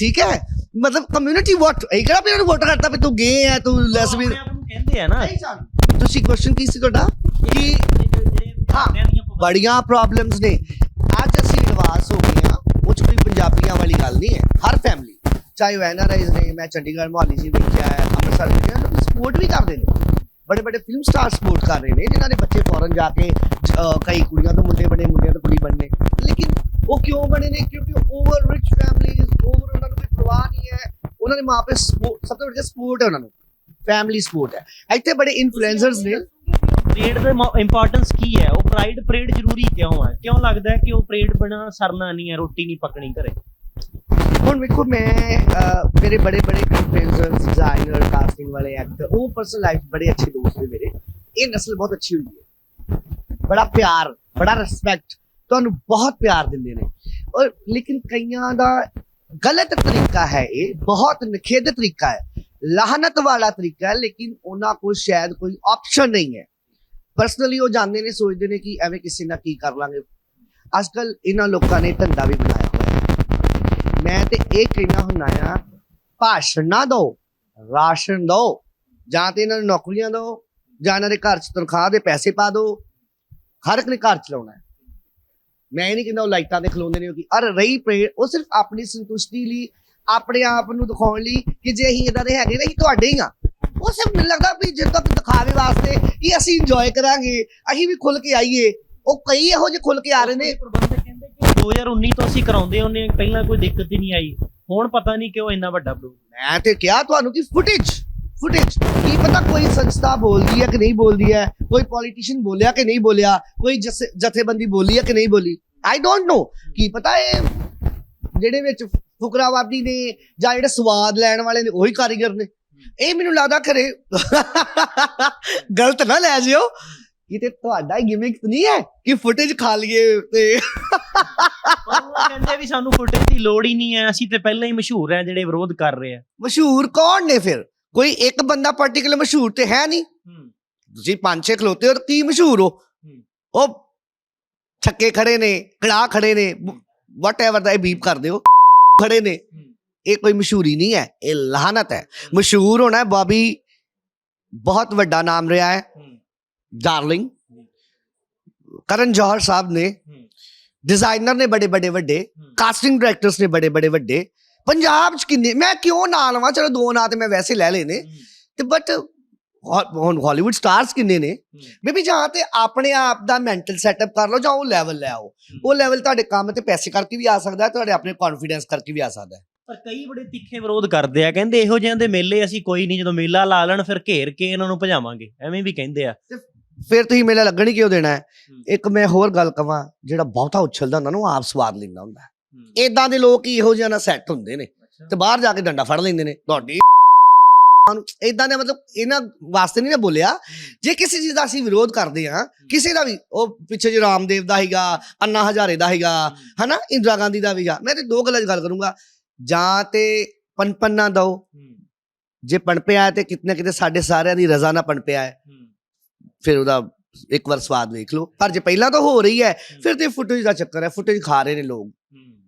ਠੀਕ ਹੈ? ਮਤਲਬ ਕਮਿਊਨਿਟੀ ਵੋਟ ਇਹ ਕਿਹੜਾ ਵੀ ਵੋਟ ਕਰਤਾ ਵੀ ਤੂੰ ਗੇ ਹੈ ਤੂੰ
ਨੂੰ ਕਹਿੰਦੇ ਆ ਨਾ।
ਨਹੀਂ ਜਾਣ ਤੁਸੀਂ ਕੁਐਸਚਨ ਕੀ ਸੀ ਤੁਹਾਡਾ? ਕਿ ਹਾਂ। ਬੜੀਆਂ ਪ੍ਰੋਬਲਮਸ ਨੇ। ਅੱਜ ਅਸੀਂ ਐਡਵਾਂਸ ਹੋ ਗਏ ਆ ਉਹ 'ਚ ਕੋਈ ਪੰਜਾਬੀਆਂ ਵਾਲੀ ਗੱਲ ਨਹੀਂ ਹੈ। ਹਰ ਫੈਮਿਲੀ ਚਾਹੇ ਉਹ ਐਨਆਰਆਈਜ਼ ਨੇ ਮੈਂ ਚੰਡੀਗੜ੍ਹ ਮੁਹਾਲੀ ਸੀ ਵੇਖਿਆ ਹੈ ਅੰਮ੍ਰਿਤਸਰ ਵੇਖਿਆ ਸਪੋਰਟ ਵੀ ਕਰਦੇ ਨੇ। ਬੜੇ ਬੜੇ ਫਿਲਮ ਸਟਾਰ ਸਪੋਰਟ ਕਰ ਰਹੇ ਨੇ, ਜਿਨ੍ਹਾਂ ਦੇ ਬੱਚੇ ਫੋਰਨ ਜਾ ਕੇ ਕਈ ਕੁੜੀਆਂ ਤੋਂ ਮੁੰਡੇ ਬਣੇ, ਮੁੰਡਿਆਂ ਤੋਂ ਕੁੜੀ ਬਣਨੇ ਲੇਕਿਨ ਉਹ ਕਿਉਂ ਬਣੇ ਨੇ? ਕਿਉਂਕਿ ਓਵਰ ਰਿਚ ਫੈਮਿਲੀਜ਼ ਓਵਰ ਉਹਨਾਂ ਨੂੰ ਕੋਈ ਪਰਵਾਹ ਨਹੀਂ ਹੈ। ਉਹਨਾਂ ਦੇ ਮਾਪੇ support- ਸਭ ਤੋਂ ਵੱਡਾ ਸਪੋਰਟ ਹੈ ਉਹਨਾਂ ਨੂੰ। ਫੈਮਿਲੀ ਸਪੋਰਟ ਹੈ। ਇੱਥੇ ਬੜੇ ਇਨਫਲੂਐਂਸਰਸ ਨੇ।
ਪਰੇਡ ਦਾ ਇੰਪੋਰਟੈਂਸ ਕੀ ਹੈ? ਉਹ ਪ੍ਰਾਈਡ ਪਰੇਡ ਜ਼ਰੂਰੀ ਕਿਉਂ ਹੈ? ਕਿਉਂ ਲੱਗਦਾ ਹੈ ਕਿ ਉਹ ਪਰੇਡ ਬਣਾ ਸਰਨਾ ਨਹੀਂ ਹੈ, ਰੋਟੀ ਨਹੀਂ ਪੱਕਣੀ ਘਰੇ?
ਹੁਣ ਵੇਖੋ ਮੈਂ ਮੇਰੇ ਬੜੇ ਬੜੇ ਇਨਫਲੂਐਂਸਰਸ ਡਿਜ਼ਾਈਨਰ ਕਾਸਟਿੰਗ ਵਾਲੇ ਐਕਟਰ ਉਹ ਪਰਸਨਲ ਲਾਈਫ ਬੜੇ ਅੱਛੇ ਦੋਸਤ ਨੇ ਮੇਰੇ। ਇਹ ਨਸਲ ਬਹੁਤ ਅੱਛੀ ਹੁੰਦੀ ਹੈ। ਬੜਾ ਪਿਆਰ, ਬੜਾ ਰਿਸਪੈਕਟ ਤੁਹਾਨੂੰ ਬਹੁਤ ਪਿਆਰ ਦਿੰਦੇ ਨੇ। ਔਰ ਲੇਕਿਨ ਕਈਆਂ ਦਾ ਗਲਤ ਤਰੀਕਾ ਹੈ ਇਹ, ਬਹੁਤ ਨਖੇਧ ਤਰੀਕਾ ਹੈ। ਲਾਹਨਤ ਵਾਲਾ ਤਰੀਕਾ ਹੈ, ਲੇਕਿਨ ਉਹਨਾਂ ਕੋਲ ਸ਼ਾਇਦ ਕੋਈ ਆਪਸ਼ਨ ਨਹੀਂ ਹੈ। ਪਰਸਨਲੀ ਉਹ ਜਾਣਦੇ ਨੇ, ਸੋਚਦੇ ਨੇ ਕਿ ਐਵੇਂ ਕਿਸੇ ਨਾਲ ਕੀ ਕਰ ਲਾਂਗੇ। ਅੱਜਕੱਲ ਇਹਨਾਂ ਲੋਕਾਂ ਨੇ ਧੰਦਾ ਵੀ ਬਣਾਇਆ। ਮੈਂ ਤੇ ਇਹ ਕਹਿਣਾ ਹੁੰਦਾ ਆ, ਭਾਸ਼ਣ ਨਾ ਦਿਓ, ਰਾਸ਼ਨ ਦਿਓ, ਜਾਂ ਤੇ ਇਹਨਾਂ ਨੂੰ ਨੌਕਰੀਆਂ ਦਿਓ, ਜਾਂ ਇਹਨਾਂ ਦੇ ਘਰ 'ਚ ਤਨਖਾਹ ਦੇ ਪੈਸੇ ਪਾ ਦਿਓ, ਹਰ ਇੱਕ ਨੇ ਘਰ ਚਲਾਉਣਾ ਹੈ। ਮੈਂ ਇਹ ਨਹੀਂ ਕਹਿੰਦਾ ਉਹ ਲਾਈਟਾਂ ਤੇ ਖਲੋਂਦੇ ਨੇ ਕਿ ਅਰ ਰਹੀ ਪ੍ਰੇਰ ਉਹ ਸਿਰਫ ਆਪਣੀ ਸੰਤੁਸ਼ਟੀ ਲਈ, ਆਪਣੇ ਆਪ ਨੂੰ ਦਿਖਾਉਣ ਲਈ ਕਿ ਜੇ ਅਸੀਂ ਇਦਾਂ ਦੇ ਹੈਗੇ ਤਾਂ ਅਸੀਂ ਤੁਹਾਡੇ ਹੀ ਆ। ਉਹ ਸਿਰਫ ਮੈਨੂੰ ਲੱਗਦਾ ਵੀ ਜਦੋਂ ਤੱਕ ਦਿਖਾਵੇ ਵਾਸਤੇ ਕਿ ਅਸੀਂ ਇੰਜੋਏ ਕਰਾਂਗੇ, ਅਸੀਂ ਵੀ ਖੁੱਲ ਕੇ ਆਈਏ। ਉਹ ਕਈ ਇਹੋ ਜਿਹੇ ਖੁੱਲ ਕੇ ਆ ਰਹੇ ਨੇ।
2019 ਤੋਂ ਅਸੀਂ ਕਰਾਉਂਦੇ ਹੁੰਨੇ ਪਹਿਲਾਂ ਕੋਈ ਦਿੱਕਤ ਹੀ ਨਹੀਂ ਆਈ। ਹੁਣ ਪਤਾ ਨਹੀਂ ਕਿਉਂ ਇੰਨਾ ਵੱਡਾ ਪ੍ਰੋਗਰਾਮ
ਮੈਂ ਤੇ ਕਿਹਾ ਤੁਹਾਨੂੰ ਕਿ ਫੁਟੇਜ ਫੁਟੇਜ ਕੀ ਪਤਾ ਕੋਈ ਸੰਸਥਾ ਬੋਲਦੀ ਹੈ ਕਿ ਨਹੀਂ ਬੋਲਦੀ ਹੈ, ਕੋਈ ਪੋਲੀਟੀਸ਼ੀਅਨ ਬੋਲਿਆ ਕਿ ਨਹੀਂ ਬੋਲਿਆ, ਕੋਈ ਜਥੇਬੰਦੀ ਬੋਲੀ ਹੈ ਕਿ ਨਹੀਂ ਬੋਲੀ। ਆਈ ਡੋਨਟ ਨੋ ਕੀ ਪਤਾ ਇਹ ਜਿਹੜੇ ਵਿੱਚ ਫੁਕਰਾਵਾਦੀ ਨੇ ਜਾਂ ਜਿਹੜੇ ਸਵਾਦ ਲੈਣ ਵਾਲੇ ਨੇ, ਉਹੀ ਕਾਰੀਗਰ ਨੇ। ਇਹ ਮੈਨੂੰ ਲੱਗਦਾ ਖਰੇ ਗਲਤ ਨਾ ਲੈ ਜਿਓ। ਕਿਤੇ ਤੁਹਾਡਾ ਗਿਮਿਕ ਨਹੀਂ ਹੈ ਕਿ ਫੁਟੇਜ ਖਾ ਲਈਏ ਤੇ
ਪਰ ਉਹ ਕਹਿੰਦੇ ਵੀ ਸਾਨੂੰ ਫੁਟੇਜ ਦੀ ਲੋੜ ਹੀ ਨਹੀਂ ਹੈ ਅਸੀਂ ਤੇ ਪਹਿਲਾਂ ਹੀ ਮਸ਼ਹੂਰ ਹੈ ਜਿਹੜੇ ਵਿਰੋਧ ਕਰ ਰਹੇ ਆ।
ਮਸ਼ਹੂਰ ਕੌਣ ਨੇ ਫਿਰ? ਕੋਈ ਇੱਕ ਬੰਦਾ ਪਾਰਟਿਕੂਲਰ ਮਸ਼ਹੂਰ ਤੇ ਹੈ ਨਹੀਂ? ਤੁਸੀਂ ਪੰਜ ਛੇ ਖਲੋਤੇ ਹੋ ਤਾਂ ਕੀ ਮਸ਼ਹੂਰ ਹੋ। ਉਹ ਛੱਕੇ ਖੜੇ ਨੇ ਕੜਾ ਖੜੇ ਨੇ ਵਟ ਐਵਰ ਦਾ ਇਹ ਬੀਪ ਕਰਦੇ ਹੋ ਖੜੇ ਨੇ। ਇਹ ਕੋਈ ਮਸ਼ਹੂਰੀ ਨਹੀਂ ਹੈ ਇਹ ਲਾਹਨਤ ਹੈ। ਮਸ਼ਹੂਰ ਹੋਣਾ ਬਾਬੀ ਬਹੁਤ ਵੱਡਾ ਨਾਮ ਰਿਹਾ ਹੈ। ਡਾਰਲਿੰਗ ਕਰਨ ਜੌਹਰ ਸਾਹਿਬ ਨੇ ਡਿਜ਼ਾਈਨਰ ਨੇ ਬੜੇ ਬੜੇ ਵੱਡੇ ਕਾਸਟਿੰਗ ਡਾਇਰੈਕਟਰਸ ਨੇ ਬੜੇ ਬੜੇ ਵੱਡੇ। ਪੰਜਾਬ ਚ ਕਿੰਨੇ ਮੈਂ ਕਿਉਂ ਨਾਂ ਲਵਾਂ ਚਲੋ ਦੋ ਨਾਂ ਤੇ ਮੈਂ ਵੈਸੇ ਲੈ ਲਏ ਨੇ। ਤੇ ਬਟ ਹੁਣ ਹਾਲੀਵੁੱਡ ਸਟਾਰਸ ਕਿੰਨੇ ਨੇ? ਬੇਬੀ ਜਾਂ ਤੇ ਆਪਣੇ ਆਪ ਦਾ ਮੈਂਟਲ ਸੈਟਅਪ ਕਰ ਲਓ ਜਾਂ ਉਹ ਲੈਵਲ ਲੈ ਆਓ। ਉਹ ਲੈਵਲ ਤੁਹਾਡੇ ਕੰਮ ਤੇ ਪੈਸੇ ਕਰਕੇ ਵੀ ਆ ਸਕਦਾ ਤੁਹਾਡੇ ਆਪਣੇ ਕੌਨਫੀਡੈਂਸ ਕਰਕੇ ਵੀ ਆ ਸਕਦਾ।
ਪਰ ਕਈ ਬੜੇ ਤਿੱਖੇ ਵਿਰੋਧ ਕਰਦੇ ਆ ਕਹਿੰਦੇ ਇਹੋ ਜਿਹਿਆਂ ਦੇ ਮੇਲੇ ਅਸੀਂ ਕੋਈ ਨਹੀਂ ਜਦੋਂ ਮੇਲਾ ਲਾ ਲੈਣ ਫਿਰ ਘੇਰ ਕੇ ਇਹਨਾਂ ਨੂੰ ਭਜਾਵਾਂਗੇ। ਐਵੇਂ ਵੀ ਕਹਿੰਦੇ ਆ।
ਫਿਰ ਤੁਸੀਂ ਮੇਲਾ ਲੱਗਣ ਹੀ ਕਿਉਂ ਦੇਣਾ ਹੈ? ਇੱਕ ਮੈਂ ਹੋਰ ਗੱਲ ਕਵਾਂ ਜਿਹੜਾ ਬਹੁਤਾ ਉਛਲਦਾ ਹੁੰਦਾ ਨਾ ਉਹ ਆਪ ਸਵਾਦ ਲੈਂਦਾ ਹੁੰਦਾ। ਇਦਾਂ ਦੇ ਲੋਕ ਹੀ ਇਹੋ ਜਿਹਾ ਨਾਲ ਸੈੱਟ ਹੁੰਦੇ ਨੇ। ਤੇ ਬਾਹਰ ਜਾ ਕੇ ਡੰਡਾ ਫੜ ਲੈਂਦੇ ਨੇ ਤੁਹਾਡੀ ਇਦਾਂ ਦੇ ਮਤਲਬ ਇਹਨਾਂ ਵਾਸਤੇ ਨਹੀਂ ਮੈਂ ਬੋਲਿਆ। ਜੇ ਕਿਸੇ ਚੀਜ਼ ਦਾ ਅਸੀਂ ਵਿਰੋਧ ਕਰਦੇ ਹਾਂ ਕਿਸੇ ਦਾ ਵੀ ਉਹ ਪਿੱਛੇ ਜੇ ਰਾਮਦੇਵ ਦਾ ਹੈਗਾ ਅੰਨਾ ਹਜ਼ਾਰੇ ਦਾ ਹੈਗਾ ਹਨਾ ਇੰਦਰਾ ਗਾਂਧੀ ਦਾ ਵੀਗਾ ਮੈਂ ਤੇ ਦੋ ਗੱਲਾਂ 'ਚ ਗੱਲ ਕਰੂੰਗਾ। ਜਾਂ ਤੇ ਪਨਪਨ ਨਾ ਦਓ ਜੇ ਪਣਪਿਆ ਤੇ ਕਿਤਨੇ ਕਿਤੇ ਸਾਡੇ ਸਾਰਿਆਂ ਦੀ ਰਜ਼ਾ ਨਾਲ ਪਣਪਿਆ ਹੈ। ਫਿਰ ਉਹਦਾ ਇੱਕ ਵਾਰ ਸਵਾਦ ਵੇਖ ਲਓ। ਪਰ ਜੇ ਪਹਿਲਾਂ ਤਾਂ ਹੋ ਰਹੀ ਹੈ ਫਿਰ ਤੇ ਫੁਟੇਜ ਦਾ ਚੱਕਰ ਹੈ। ਫੁਟੇਜ ਖਾ ਰਹੇ ਨੇ ਲੋਕ।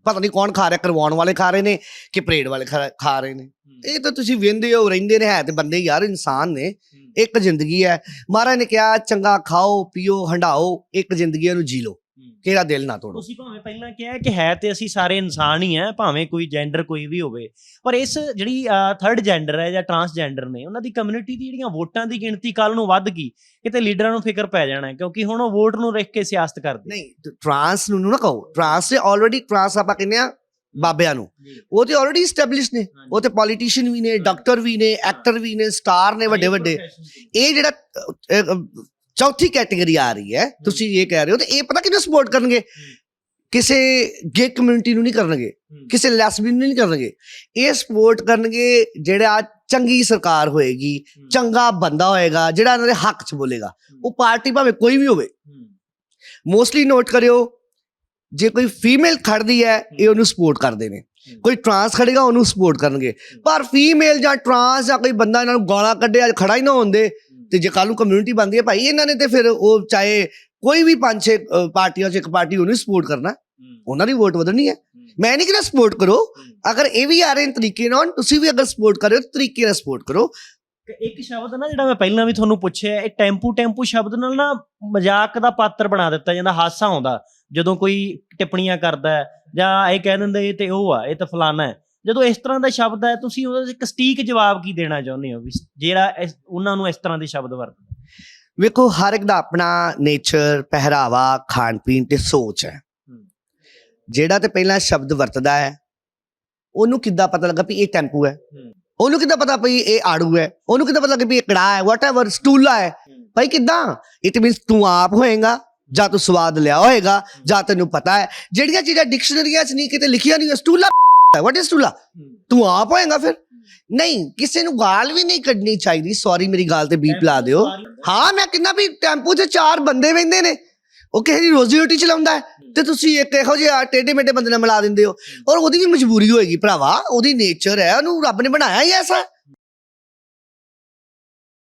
ਪਤਾ ਨਹੀਂ ਕੌਣ ਖਾ ਰਿਹਾ ਕਰਵਾਉਣ ਵਾਲੇ ਖਾ ਰਹੇ ਨੇ ਕਿ ਪਰੇਡ ਵਾਲੇ ਖਾ ਰਹੇ ਨੇ। ਇਹ ਤਾਂ ਤੁਸੀਂ ਵੇਂਦੇ ਹੋ ਰਹਿੰਦੇ ਨੇ ਹੈ ਤੇ ਬੰਦੇ ਯਾਰ ਇਨਸਾਨ ਨੇ। ਇੱਕ ਜ਼ਿੰਦਗੀ ਹੈ। ਮਹਾਰਾਜ ਨੇ ਕਿਹਾ ਚੰਗਾ ਖਾਓ ਪੀਓ ਹੰਡਾਓ ਇੱਕ ਜ਼ਿੰਦਗੀ ਨੂੰ ਜੀ ਲਓ। ਕਿਹੜਾ ਦਿਲ ਨਾ ਤੋੜੋ।
ਤੁਸੀਂ ਭਾਵੇਂ ਪਹਿਲਾਂ ਕਿਹਾ ਕਿ ਹੈ ਤੇ ਅਸੀਂ ਸਾਰੇ ਇਨਸਾਨ ਹੀ ਆ ਭਾਵੇਂ ਕੋਈ ਜੈਂਡਰ ਕੋਈ ਵੀ ਹੋਵੇ। ਪਰ ਇਸ ਜਿਹੜੀ ਥਰਡ ਜੈਂਡਰ ਹੈ ਜਾਂ ਟਰਾਂਸਜੈਂਡਰ ਨੇ ਉਹਨਾਂ ਦੀ ਕਮਿਊਨਿਟੀ ਦੀ ਜਿਹੜੀਆਂ ਵੋਟਾਂ ਦੀ ਗਿਣਤੀ ਕੱਲ ਨੂੰ ਵੱਧ ਗਈ ਕਿਤੇ ਲੀਡਰਾਂ ਨੂੰ ਫਿਕਰ ਪੈ ਜਾਣਾ ਕਿਉਂਕਿ ਹੁਣ ਉਹ ਵੋਟ ਨੂੰ ਦੇਖ ਕੇ ਸਿਆਸਤ ਕਰਦੇ
ਨਹੀਂ ਟਰਾਂਸ ਨੂੰ ਨਾ ਕਹੋ। ਟਰਾਂਸ ਤੇ ਆਲਰੇਡੀ ਟਰਾਂਸ ਆਪਾਂ ਕਹਿੰਦੇ ਆ ਬਾਬਿਆਂ ਨੂੰ। ਉਹ ਤੇ ਆਲਰੇਡੀ ਐਸਟੈਬਲਿਸ਼ ਨੇ। ਉਹ ਤੇ ਪੋਲੀਟੀਸ਼ੀਅਨ ਵੀ ਨੇ ਡਾਕਟਰ ਵੀ ਨੇ ਐਕਟਰ ਵੀ ਨੇ ਸਟਾਰ ਨੇ ਵੱਡੇ ਵੱਡੇ। ਇਹ ਜਿਹੜਾ ਚੌਥੀ ਕੈਟਾਗਰੀ ਆ ਰਹੀ ਹੈ। ਤੁਸੀਂ ਇਹ ਕਹਿ ਰਹੇ ਹੋ ਤੇ ਇਹ ਪਤਾ ਕਿਹਨੂੰ ਸਪੋਰਟ ਕਰਨਗੇ? ਕਿਸੇ ਗੇ ਕਮਿਊਨਿਟੀ ਨੂੰ ਨਹੀਂ ਕਰਨਗੇ। ਕਿਸੇ ਲੈਸਬੀਨ ਨੂੰ ਨਹੀਂ ਕਰਨਗੇ। ਇਹ ਸਪੋਰਟ ਕਰਨਗੇ ਜਿਹੜਾ ਚੰਗੀ ਸਰਕਾਰ ਹੋਏਗੀ ਚੰਗਾ ਬੰਦਾ ਹੋਏਗਾ ਜਿਹੜਾ ਇਹਨਾਂ ਦੇ ਹੱਕ 'ਚ ਬੋਲੇਗਾ। ਉਹ ਪਾਰਟੀ ਭਾਵੇਂ ਕੋਈ ਵੀ ਹੋਵੇ। ਮੋਸਟਲੀ ਨੋਟ ਕਰਿਓ ਜੇ ਕੋਈ ਫੀਮੇਲ ਖੜਦੀ ਹੈ ਇਹ ਉਹਨੂੰ ਸਪੋਰਟ ਕਰਦੇ ਨੇ। ਕੋਈ ਟਰਾਂਸ ਖੜੇਗਾ ਉਹਨੂੰ ਸਪੋਰਟ ਕਰਨਗੇ। ਪਰ ਫੀਮੇਲ ਜਾਂ ਟਰਾਂਸ ਜਾਂ ਕੋਈ ਬੰਦਾ ਇਹਨਾਂ ਨੂੰ ਗਾਲਾਂ ਕੱਢੇ ਅੱਜ ਖੜਾ ਹੀ ਨਾ ਹੁੰਦੇ ਤੇ ਜੇ ਕੱਲ ਨੂੰ ਕਮਿਊਨਿਟੀ ਬਣਦੀ ਹੈ ਭਾਈ ਇਹਨਾਂ ਨੇ ਤੇ ਫਿਰ ਉਹ ਚਾਹੇ ਕੋਈ ਵੀ ਪੰਜ ਛੇ ਪਾਰਟੀਆਂ ਚ ਇੱਕ ਪਾਰਟੀ ਉਹਨੂੰ ਸਪੋਰਟ ਕਰਨਾ। ਉਹਨਾਂ ਦੀ ਵੋਟ ਵਧਣੀ ਹੈ। ਮੈਂ ਨਹੀਂ ਕਿਹਾ ਸਪੋਰਟ ਕਰੋ। ਅਗਰ ਇਹ ਵੀ ਆ ਰਹੇ ਨੇ ਤਰੀਕੇ ਨਾਲ ਤੁਸੀਂ ਵੀ ਅਗਰ ਸਪੋਰਟ ਕਰ ਰਹੇ ਹੋ ਤਾਂ ਤਰੀਕੇ ਨਾਲ ਸਪੋਰਟ ਕਰੋ।
ਇੱਕ ਸ਼ਬਦ ਨਾ ਜਿਹੜਾ ਮੈਂ ਪਹਿਲਾਂ ਵੀ ਤੁਹਾਨੂੰ ਪੁੱਛਿਆ ਇਹ ਟੈਂਪੂ ਟੈਂਪੂ ਸ਼ਬਦ ਨਾਲ ਨਾ ਮਜ਼ਾਕ ਦਾ ਪਾਤਰ ਬਣਾ ਦਿੱਤਾ ਜਾਂਦਾ ਹਾਸਾ ਆਉਂਦਾ। ਜਦੋਂ ਕੋਈ ਟਿੱਪਣੀਆਂ ਕਰਦਾ ਹੈ ਜਾਂ ਇਹ ਕਹਿ ਦਿੰਦੇ ਇਹ ਤੇ ਉਹ ਆ ਇਹ ਤਾਂ ਫਲਾਨਾ ਹੈ। ਜਦੋਂ ਇਸ ਤਰ੍ਹਾਂ ਦਾ ਸ਼ਬਦ ਹੈ ਤੁਸੀਂ ਉਹਦਾ ਇੱਕ ਸਟੀਕ ਜਵਾਬ ਕੀ ਦੇਣਾ ਚਾਹੁੰਦੇ ਹੋ ਵੀ ਜਿਹੜਾ ਉਹਨਾਂ ਨੂੰ ਇਸ ਤਰ੍ਹਾਂ ਦੇ ਸ਼ਬਦ ਵਰਤਦੇ
ਵੇਖੋ ਹਰ ਇੱਕ ਦਾ ਆਪਣਾ ਨੇਚਰ ਪਹਿਰਾਵਾ ਖਾਣ ਪੀਣ ਤੇ ਸੋਚ ਹੈ। ਜਿਹੜਾ ਤੇ ਪਹਿਲਾਂ ਸ਼ਬਦ ਵਰਤਦਾ ਹੈ ਉਹਨੂੰ ਕਿੱਦਾਂ ਪਤਾ ਲੱਗਾ ਵੀ ਇਹ ਟੈਂਪੂ ਹੈ? ਉਹਨੂੰ ਕਿੱਦਾਂ ਪਤਾ ਵੀ ਇਹ ਆੜੂ ਹੈ? ਉਹਨੂੰ ਕਿੱਦਾਂ ਪਤਾ ਲੱਗਾ ਵੀ ਇਹ ਕੜਾ ਹੈ? ਵਾਟਐਵਰ ਸਟੂਲਾ ਹੈ। ਭਾਈ ਕਿੱਦਾਂ? ਇਟ ਮੀਨਸ ਤੂੰ ਆਪ ਹੋਏਗਾ ਜਾਂ ਤੂੰ ਸਵਾਦ ਲਿਆ ਹੋਏਗਾ ਜਾਂ ਤੈਨੂੰ ਪਤਾ ਹੈ। ਜਿਹੜੀਆਂ ਚੀਜ਼ਾਂ ਡਿਕਸ਼ਨਰੀਆਂ 'ਚ ਨਹੀਂ ਕਿਤੇ ਲਿਖੀਆਂ ਨਹੀਂ ਸਟੂਲਾ ਵਾਟ ਇਜ਼ ਸਟੂਲਾ ਤੂੰ ਆਪ ਹੋਏਗਾ ਫਿਰ? ਨਹੀਂ ਕਿਸੇ ਨੂੰ ਗਾਲ ਵੀ ਨਹੀਂ ਕੱਢਣੀ ਚਾਹੀਦੀ। ਸੌਰੀ ਮੇਰੀ ਗਾਲ ਤੇ ਬੀਪ ਲਾ ਦਿਓ। ਹਾਂ। ਮੈਂ ਕਿੰਨਾ ਵੀ ਟੈਂਪੂ 'ਚ ਚਾਰ ਬੰਦੇ ਵਹਿੰਦੇ ਨੇ। ਉਹ ਕਿਸੇ ਦੀ ਰੋਜ਼ੀ ਰੋਟੀ ਚਲਾਉਂਦਾ ਤੇ ਤੁਸੀਂ ਇੱਕ ਇਹੋ ਜਿਹਾ ਟੇਢੇ ਮੇਢੇ ਬੰਦੇ ਨਾਲ ਮਿਲਾ ਦਿੰਦੇ ਹੋ। ਔਰ ਉਹਦੀ ਵੀ ਮਜਬੂਰੀ ਹੋਏਗੀ ਭਰਾਵਾ। ਉਹਦੀ ਨੇਚਰ ਹੈ ਉਹਨੂੰ ਰੱਬ ਨੇ ਬਣਾਇਆ ਹੀ ਐਸਾ।